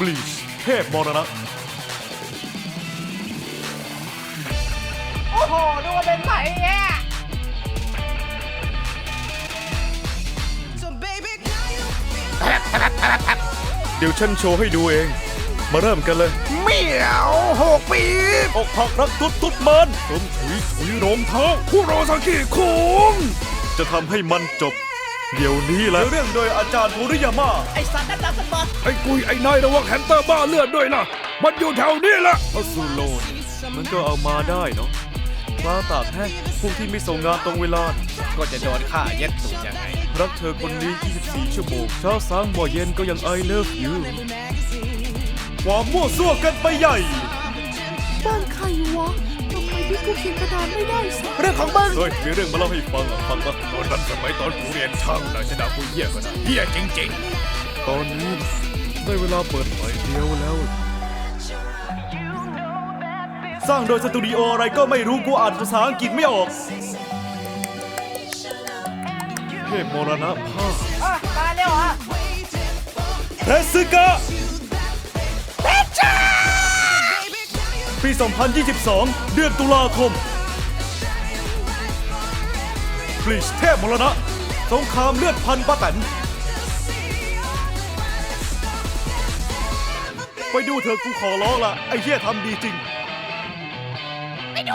บลีชเทพมรณะ โอ้โห ดูว่าเป็นไหมเนี่ย So baby, now you เดี๋ยวฉันโชว์ให้ดูเอง มาเริ่มกันเลยเหมียวหกปีอกหักรักตุ๊ดตุ๊ดมันต้มถุยถุยรองเท้าคุโรซากิคุงจะทำให้มันจบ เดี๋ยวนี้แหละเรื่องโดยอาจารย์โทริยาม่าไอสัตว์นั่นดับสมบัติไอ้กุยไอ้นายระวังแฮนเตอร์บ้าเลือดด้วยนะ มันอยู่แถวนี้แหละเอาซูโลนมันก็เอามาได้เนาะปลาตากแห้งพวกที่ไม่ส่งงานตรงเวลา ก็จะโดนฆ่าเย็ดตูดยังไง รักเธอคนนี้ 24 ชั่วโมง เช้าสางบ่อเย็นก็ยัง I love you ความมั่วซั่วกันไปใหญ่ บ้านใครวะทำไมพี่กูเขียนกระดานไม่ได้สักเรื่อง ของมึง เฮ้ยมีเรื่องมาเล่าให้ฟังอะฟังปะตอนนั้นสมัยตอนกูเรียนช่างนะชนะกูเหี้ยก็นะเหี้ยจริงตอนนี้ได้เวลาเปิดไฟเดียวแล้ว สร้างโดยสตูดิโออะไรก็ไม่รู้กูอ่านภาษาอังกฤษไม่ออก เทพมรณะภาพอะตายแล้วเหรอเทสึกะปี 2022 เดือนตุลาคม บลิชเทพมรณะ สงครามเลือดพันป้าแตนไปดูเถอะกูขอร้องละไอ้เหี้ยทำดีจริง ไปดู